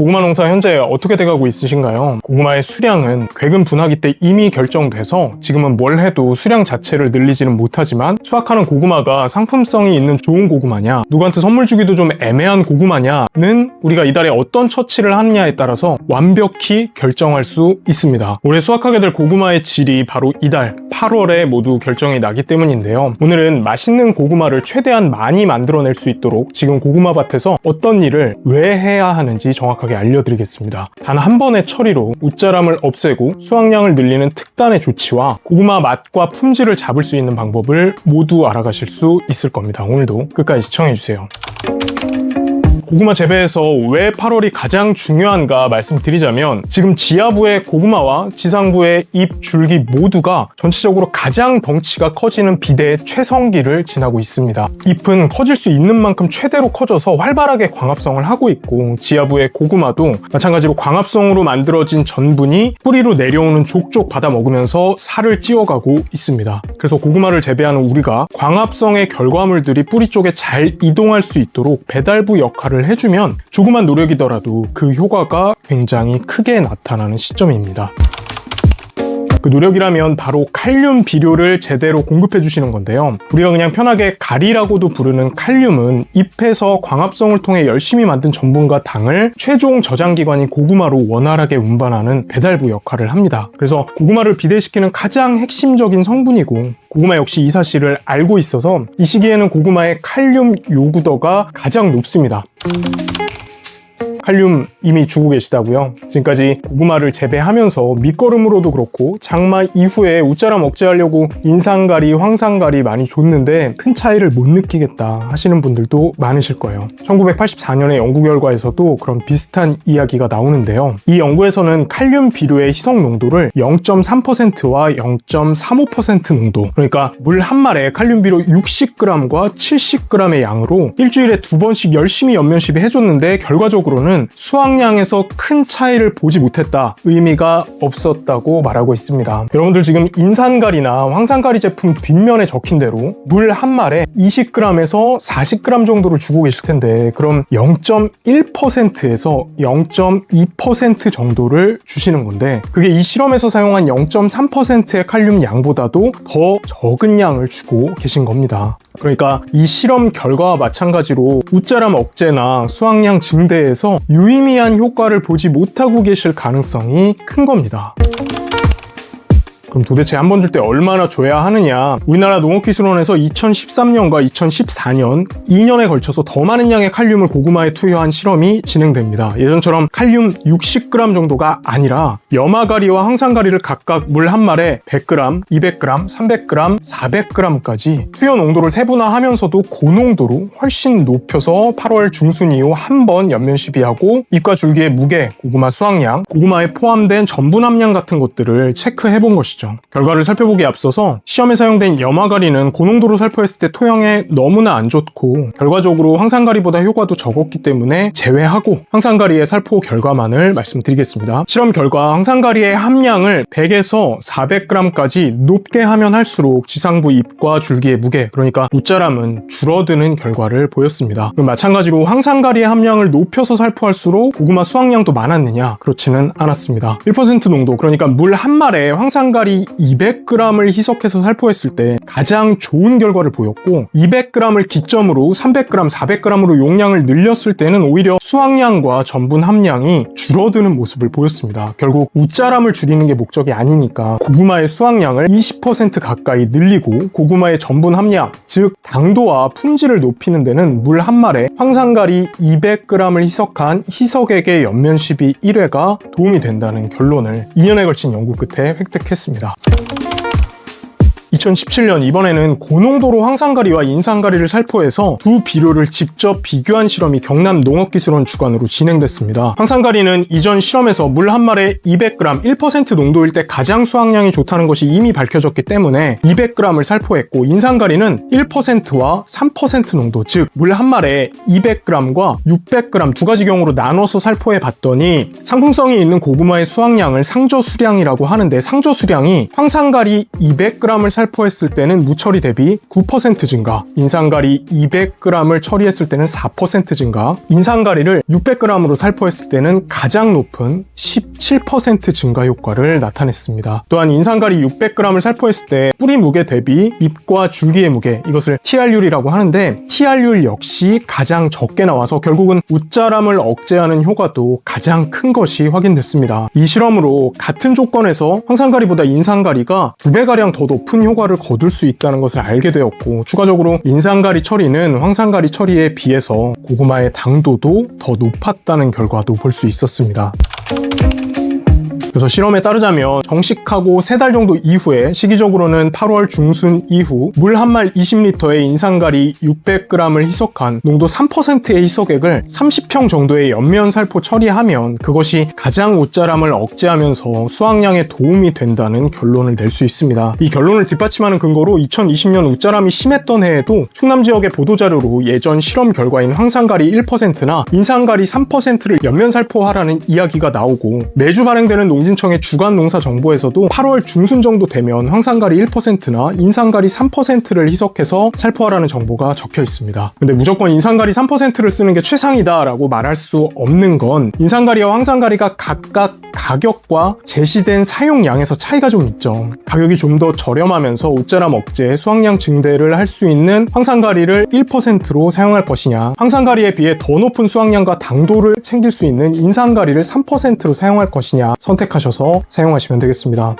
고구마 농사 현재 어떻게 돼가고 있으신가요? 고구마의 수량은 괴금 분화기 때 이미 결정돼서 지금은 뭘 해도 수량 자체를 늘리지는 못하지만 수확하는 고구마가 상품성이 있는 좋은 고구마냐 누구한테 선물 주기도 좀 애매한 고구마냐는 우리가 이달에 어떤 처치를 하느냐에 따라서 완벽히 결정할 수 있습니다. 올해 수확하게 될 고구마의 질이 바로 이달 8월에 모두 결정이 나기 때문인데요. 오늘은 맛있는 고구마를 최대한 많이 만들어낼 수 있도록 지금 고구마 밭에서 어떤 일을 왜 해야 하는지 정확하게 알려드리겠습니다. 단 한 번의 처리로 웃자람을 없애고 수확량을 늘리는 특단의 조치와 고구마 맛과 품질을 잡을 수 있는 방법을 모두 알아가실 수 있을 겁니다. 오늘도 끝까지 시청해주세요. 고구마 재배에서 왜 8월이 가장 중요한가 말씀드리자면 지금 지하부의 고구마와 지상부의 잎, 줄기 모두가 전체적으로 가장 덩치가 커지는 비대의 최성기를 지나고 있습니다. 잎은 커질 수 있는 만큼 최대로 커져서 활발하게 광합성을 하고 있고 지하부의 고구마도 마찬가지로 광합성으로 만들어진 전분이 뿌리로 내려오는 족족 받아 먹으면서 살을 찌워가고 있습니다. 그래서 고구마를 재배하는 우리가 광합성의 결과물들이 뿌리 쪽에 잘 이동할 수 있도록 배달부 역할 을 해주면 조그만 노력이더라도 그 효과가 굉장히 크게 나타나는 시점입니다. 그 노력이라면 바로 칼륨 비료를 제대로 공급해 주시는 건데요. 우리가 그냥 편하게 가리라고도 부르는 칼륨은 잎에서 광합성을 통해 열심히 만든 전분과 당을 최종 저장 기관인 고구마로 원활하게 운반하는 배달부 역할을 합니다. 그래서 고구마를 비대시키는 가장 핵심적인 성분이고 고구마 역시 이 사실을 알고 있어서 이 시기에는 고구마의 칼륨 요구도가 가장 높습니다. 칼륨 이미 주고 계시다고요. 지금까지 고구마를 재배하면서 밑거름으로도 그렇고 장마 이후에 웃자람 억제하려고 인상가리, 황상가리 많이 줬는데 큰 차이를 못 느끼겠다 하시는 분들도 많으실 거예요. 1984년의 연구 결과에서도 그런 비슷한 이야기가 나오는데요. 이 연구에서는 칼륨 비료의 희석 농도를 0.3%와 0.35% 농도 그러니까 물 한 말에 칼륨 비료 60g과 70g의 양으로 일주일에 두 번씩 열심히 연면 시비 해줬는데 결과적으로는 수확량에서 큰 차이를 보지 못했다. 의미가 없었다고 말하고 있습니다. 여러분들 지금 인산가리나 황산가리 제품 뒷면에 적힌 대로 물 한 말에 20g에서 40g 정도를 주고 계실 텐데 그럼 0.1%에서 0.2% 정도를 주시는 건데 그게 이 실험에서 사용한 0.3%의 칼륨 양보다도 더 적은 양을 주고 계신 겁니다. 그러니까 이 실험 결과와 마찬가지로 웃자람 억제나 수확량 증대에서 유의미한 효과를 보지 못하고 계실 가능성이 큰 겁니다. 그럼 도대체 한 번 줄 때 얼마나 줘야 하느냐? 우리나라 농업기술원에서 2013년과 2014년 2년에 걸쳐서 더 많은 양의 칼륨을 고구마에 투여한 실험이 진행됩니다. 예전처럼 칼륨 60g 정도가 아니라 염화가리와 항산가리를 각각 물 한 말에 100g, 200g, 300g, 400g까지 투여 농도를 세분화하면서도 고농도로 훨씬 높여서 8월 중순 이후 한 번 연면 시비하고 잎과 줄기의 무게, 고구마 수확량, 고구마에 포함된 전분 함량 같은 것들을 체크해 본 것이죠. 결과를 살펴보기에 앞서서 시험에 사용된 염화가리는 고농도로 살포했을 때 토양에 너무나 안 좋고 결과적으로 황산가리보다 효과도 적었기 때문에 제외하고 황산가리의 살포 결과만을 말씀드리겠습니다. 실험 결과 황산가리의 함량을 100에서 400g까지 높게 하면 할수록 지상부 잎과 줄기의 무게 그러니까 웃자람은 줄어드는 결과를 보였습니다. 마찬가지로 황산가리의 함량을 높여서 살포할수록 고구마 수확량도 많았느냐? 그렇지는 않았습니다. 1% 농도 그러니까 물한 말에 황산가리 200g을 희석해서 살포했을 때 가장 좋은 결과를 보였고 200g을 기점으로 300g, 400g으로 용량을 늘렸을 때는 오히려 수확량과 전분 함량이 줄어드는 모습을 보였습니다. 결국 웃자람을 줄이는 게 목적이 아니니까 고구마의 수확량을 20% 가까이 늘리고 고구마의 전분 함량, 즉 당도와 품질을 높이는 데는 물한 말에 황산가리 200g을 희석한 희석액의 연면 시비 1회가 도움이 된다는 결론을 2년에 걸친 연구 끝에 획득했습니다. 감사합니다. 2017년 이번에는 고농도로 황산가리와 인산가리를 살포해서 두 비료를 직접 비교한 실험이 경남 농업기술원 주관으로 진행됐습니다. 황산가리는 이전 실험에서 물 한 말에 200g 1% 농도일 때 가장 수확량이 좋다는 것이 이미 밝혀졌기 때문에 200g을 살포했고 인산가리는 1%와 3% 농도 즉 물 한 말에 200g과 600g 두 가지 경우로 나눠서 살포해 봤더니 상품성이 있는 고구마의 수확량을 상저 수량이라고 하는데 상저 수량이 황산가리 200g을 살 살포했을 때는 무처리 대비 9% 증가, 인상가리 200g을 처리했을 때는 4% 증가, 인상가리를 600g으로 살포했을 때는 가장 높은 17% 증가 효과를 나타냈습니다. 또한 인상가리 600g을 살포했을 때 뿌리 무게 대비 잎과 줄기의 무게, 이것을 TR율이라고 하는데 TR율 역시 가장 적게 나와서 결국은 웃자람을 억제하는 효과도 가장 큰 것이 확인됐습니다. 이 실험으로 같은 조건에서 황산가리보다 인산가리가 두 배가량 더 높은 효과 를 거둘 수 있다는 것을 알게 되었고 추가적으로 인산가리 처리는 황산가리 처리에 비해서 고구마의 당도도 더 높았다는 결과도 볼 수 있었습니다. 그래서 실험에 따르자면 정식하고 세 달 정도 이후에 시기적으로는 8월 중순 이후 물 한 말 20리터에 인산가리 600g을 희석한 농도 3%의 희석액을 30평 정도의 연면 살포 처리하면 그것이 가장 옷자람을 억제하면서 수확량에 도움이 된다는 결론을 낼 수 있습니다. 이 결론을 뒷받침하는 근거로 2020년 웃자람이 심했던 해에도 충남 지역의 보도자료로 예전 실험 결과인 황산가리 1%나 인산가리 3%를 연면 살포하라는 이야기가 나오고 매주 발행되는 농 진청의 주간 농사 정보에서도 8월 중순 정도 되면 황산가리 1%나 인산가리 3%를 희석해서 살포하라는 정보가 적혀 있습니다. 근데 무조건 인산가리 3%를 쓰는 게 최상이다라고 말할 수 없는 건 인산가리와 황산가리가 각각 가격과 제시된 사용량에서 차이가 좀 있죠. 가격이 좀 더 저렴하면서 웃자람 억제, 수확량 증대를 할 수 있는 황산가리를 1%로 사용할 것이냐, 황산가리에 비해 더 높은 수확량과 당도를 챙길 수 있는 인산가리를 3%로 사용할 것이냐 선택하 셔서 사용하시면 되겠습니다.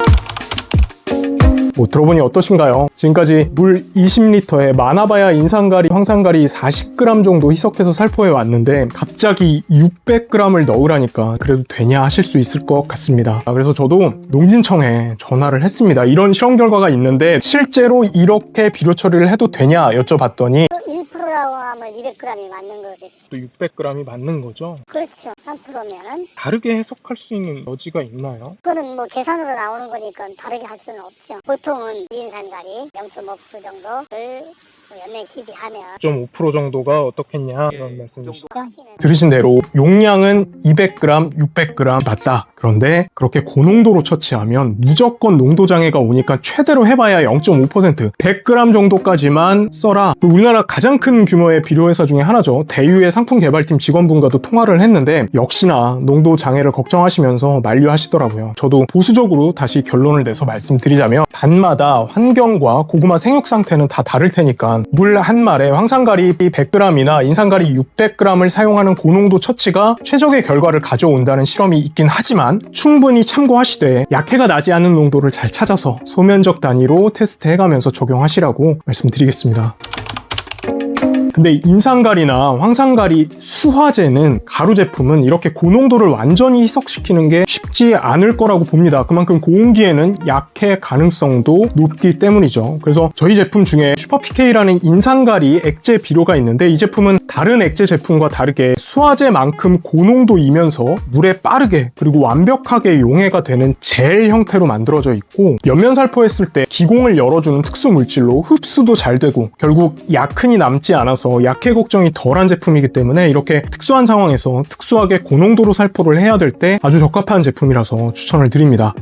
뭐 들어보니 어떠신가요? 지금까지 물 20리터에 많아봐야 인산가리, 황산가리 40g 정도 희석해서 살포해 왔는데 갑자기 600g을 넣으라니까 그래도 되냐 하실 수 있을 것 같습니다. 아, 그래서 저도 농진청에 전화를 했습니다. 이런 실험 결과가 있는데 실제로 이렇게 비료 처리를 해도 되냐 여쭤봤더니 1%라고 하면 200g이 맞는 거겠죠. 또 600g이 맞는 거죠? 그렇죠. 3%면은 다르게 해석할 수 있는 여지가 있나요? 그거는 뭐 계산으로 나오는 거니까 다르게 할 수는 없죠. 보통은 인산가리 0.5% 정도를 연내 시비하면 0.5% 정도가 어떻겠냐 이런 말씀이시죠? 하시면 들으신 대로 용량은 200g, 600g 맞다. 그런데 그렇게 고농도로 처치하면 무조건 농도 장애가 오니까 최대로 해봐야 0.5% 100g 정도까지만 써라. 우리나라 가장 큰 규모의 비료회사 중에 하나죠. 대유의 상품 개발팀 직원분과도 통화를 했는데 역시나 농도 장애를 걱정하시면서 만류하시더라고요. 저도 보수적으로 다시 결론을 내서 말씀드리자면 반마다 환경과 고구마 생육 상태는 다 다를 테니까 물 한 말에 황산가리 100g이나 인산가리 600g을 사용하는 고농도 처치가 최적의 결과를 가져온다는 실험이 있긴 하지만 충분히 참고하시되 약해가 나지 않은 농도를 잘 찾아서 소면적 단위로 테스트해가면서 적용하시라고 말씀드리겠습니다. 근데 인산가리나 황산가리 수화제는 가루 제품은 이렇게 고농도를 완전히 희석시키는 게 쉽지 않을 거라고 봅니다. 그만큼 고온기에는 약해 가능성도 높기 때문이죠. 그래서 저희 제품 중에 슈퍼PK라는 인산가리 액제 비료가 있는데 이 제품은 다른 액제 제품과 다르게 수화제만큼 고농도이면서 물에 빠르게 그리고 완벽하게 용해가 되는 젤 형태로 만들어져 있고 옆면 살포했을 때 기공을 열어주는 특수 물질로 흡수도 잘 되고 결국 약흔이 남지 않아서 약해 걱정이 덜한 제품이기 때문에 이렇게 특수한 상황에서 특수하게 고농도로 살포를 해야 될 때 아주 적합한 제품이라서 추천을 드립니다.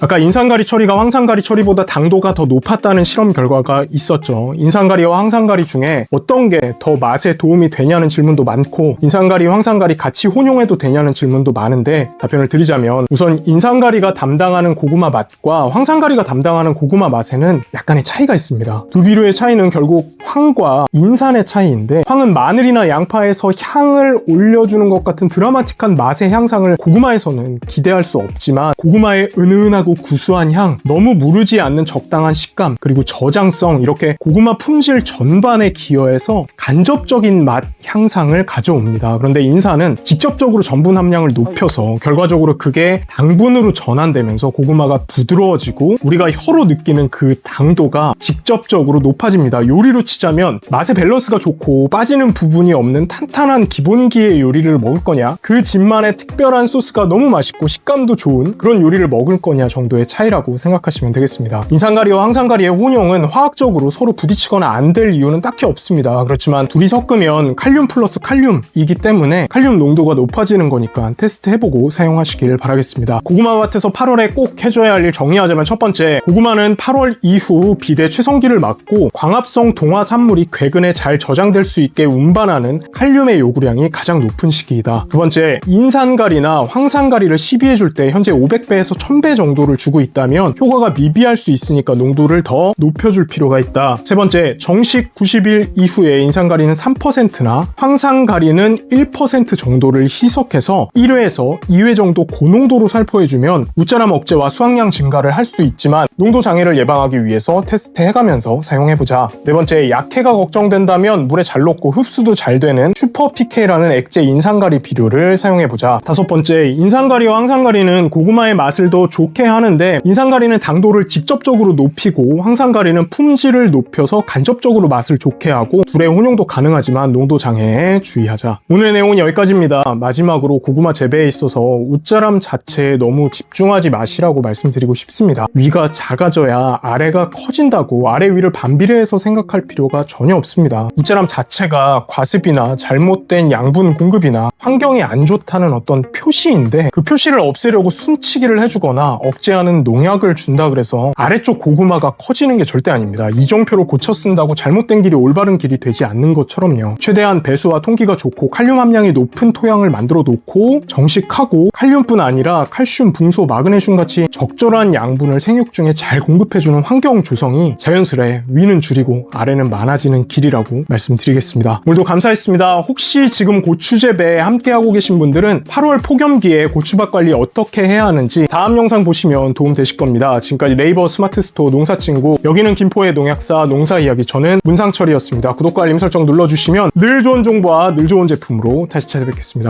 아까 인산가리 처리가 황산가리 처리보다 당도가 더 높았다는 실험 결과가 있었죠. 인산가리와 황산가리 중에 어떤 게 더 맛에 도움이 되냐는 질문도 많고 인산가리, 황산가리 같이 혼용해도 되냐는 질문도 많은데 답변을 드리자면 우선 인산가리가 담당하는 고구마 맛과 황산가리가 담당하는 고구마 맛에는 약간의 차이가 있습니다. 두 비료의 차이는 결국 황과 인산의 차이인데 황은 마늘이나 양파에서 향을 올려주는 것 같은 드라마틱한 맛의 향상을 고구마에서는 기대할 수 없지만 고구마의 은은하고 구수한 향, 너무 무르지 않는 적당한 식감, 그리고 저장성 이렇게 고구마 품질 전반에 기여해서 간접적인 맛 향상을 가져옵니다. 그런데 인산은 직접적으로 전분 함량을 높여서 결과적으로 그게 당분으로 전환되면서 고구마가 부드러워지고 우리가 혀로 느끼는 그 당도가 직접적으로 높아집니다. 요리로 치자면 맛의 밸런스가 좋고 빠지는 부분이 없는 탄탄한 기본기의 요리를 먹을 거냐 그 집만의 특별한 소스가 너무 맛있고 식감도 좋은 그런 요리를 먹을 거냐 정도의 차이라고 생각하시면 되겠습니다. 인산가리와 황산가리의 혼용은 화학적으로 서로 부딪히거나 안 될 이유는 딱히 없습니다. 그렇지만 둘이 섞으면 칼륨 플러스 칼륨이기 때문에 칼륨 농도가 높아지는 거니까 테스트 해보고 사용하시길 바라겠습니다. 고구마 밭에서 8월에 꼭 해줘야 할 일 정리하자면 첫 번째, 고구마는 8월 이후 비대 최성기를 막고 광합성 동화 산물이 궤근에 잘 저장될 수 있게 운반하는 칼륨의 요구량이 가장 높은 시기이다. 두 번째, 인산가리나 황산가리를 시비해줄 때 현재 500배에서 1000배 정도를 주고 있다면 효과가 미비할 수 있으니까 농도를 더 높여줄 필요가 있다. 세 번째, 정식 90일 이후에 인산 가리는 3%나 황산가리는 1% 정도를 희석해서 1회에서 2회 정도 고농도로 살포해주면 웃자람 억제와 수확량 증가를 할 수 있지만 농도 장애를 예방하기 위해서 테스트해가면서 사용해보자. 네 번째, 약해가 걱정된다면 물에 잘 녹고 흡수도 잘 되는 슈퍼 PK라는 액체 인산가리 비료를 사용해보자. 다섯 번째, 인산가리와 황산가리는 고구마의 맛을 더 좋게 하는데 인산가리는 당도를 직접적으로 높이고 황산가리는 품질을 높여서 간접적으로 맛을 좋게 하고 둘의 혼용 도 가능하지만 농도 장애에 주의하자. 오늘의 내용은 여기까지입니다. 마지막으로 고구마 재배에 있어서 웃자람 자체에 너무 집중하지 마시라고 말씀드리고 싶습니다. 위가 작아져야 아래가 커진다고 아래 위를 반비례해서 생각할 필요가 전혀 없습니다. 웃자람 자체가 과습이나 잘못된 양분 공급이나 환경이 안 좋다는 어떤 표시인데 그 표시를 없애려고 순치기를 해주거나 억제하는 농약을 준다 그래서 아래쪽 고구마가 커지는 게 절대 아닙니다. 이정표로 고쳐 쓴다고 잘못된 길이 올바른 길이 되지 않는 것처럼요. 최대한 배수와 통기가 좋고 칼륨 함량이 높은 토양을 만들어 놓고 정식하고 칼륨뿐 아니라 칼슘, 붕소, 마그네슘 같이 적절한 양분을 생육 중에 잘 공급해주는 환경 조성이 자연스레 위는 줄이고 아래는 많아지는 길이라고 말씀드리겠습니다. 오늘도 감사했습니다. 혹시 지금 고추 재배에 함께하고 계신 분들은 8월 폭염기에 고추밭 관리 어떻게 해야 하는지 다음 영상 보시면 도움 되실 겁니다. 지금까지 네이버 스마트 스토어 농사친구 여기는 김포의 농약사 농사 이야기 저는 문상철이었습니다. 구독과 알림 설정 눌러주시면 늘 좋은 정보와 늘 좋은 제품으로 다시 찾아뵙겠습니다.